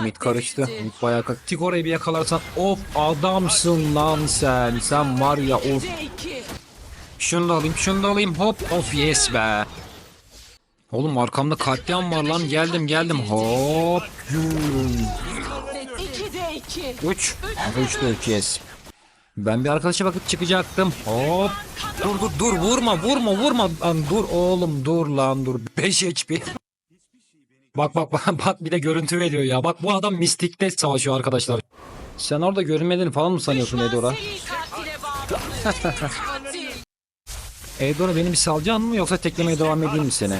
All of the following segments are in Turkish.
Mid karıştı. Mid bayağı karıştı. Tigora'yı bir yakalarsan of adamsın lan sen. Sen var ya of. 2'de 2. Şunu da alayım şunu da alayım hop of yes be. Oğlum arkamda katliam var lan geldim geldim hop. 2'de 2. 3. 3 de 2 yes. Ben bir arkadaşa bakıp çıkacaktım. Hop. Dur dur dur vurma vurma vurma. Lan dur oğlum dur lan dur. 5 HP. Bak bak bak bak bir de görüntü veriyor ya. Bak bu adam mistikte savaşıyor arkadaşlar. Sen orada görünmediğini falan mı sanıyorsun Edora? Edora beni bir salacaksın mı yoksa teklemeye devam edeyim mi seni?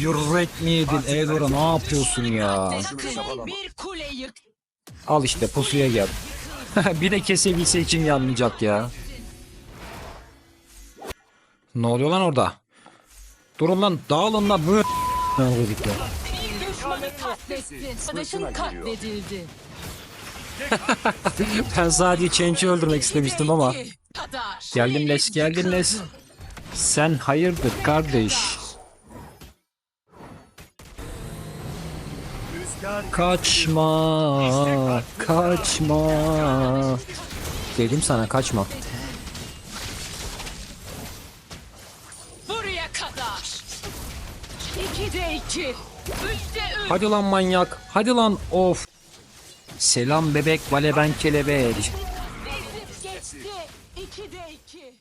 Yürek mi yedin Edora ne yapıyorsun ya? Al işte pusuya gel. bir de kesebilse için yanmayacak ya. Ne oluyor lan orada? Durun lan dağılın lan. Ya? Düşmanı katlettin. Arkadaşın katledildi. Ben sadece Change'i öldürmek istemiştim ama. Kadar. Geldim Les geldim Les. Sen hayırdır kardeş? Kaçma, kaçma. Dedim sana kaçma. Kadar. 2'de 2. 3'te 3. Hadi lan manyak. Hadi lan of. Selam bebek vale ben kelebek. Geçti. 2'de 2.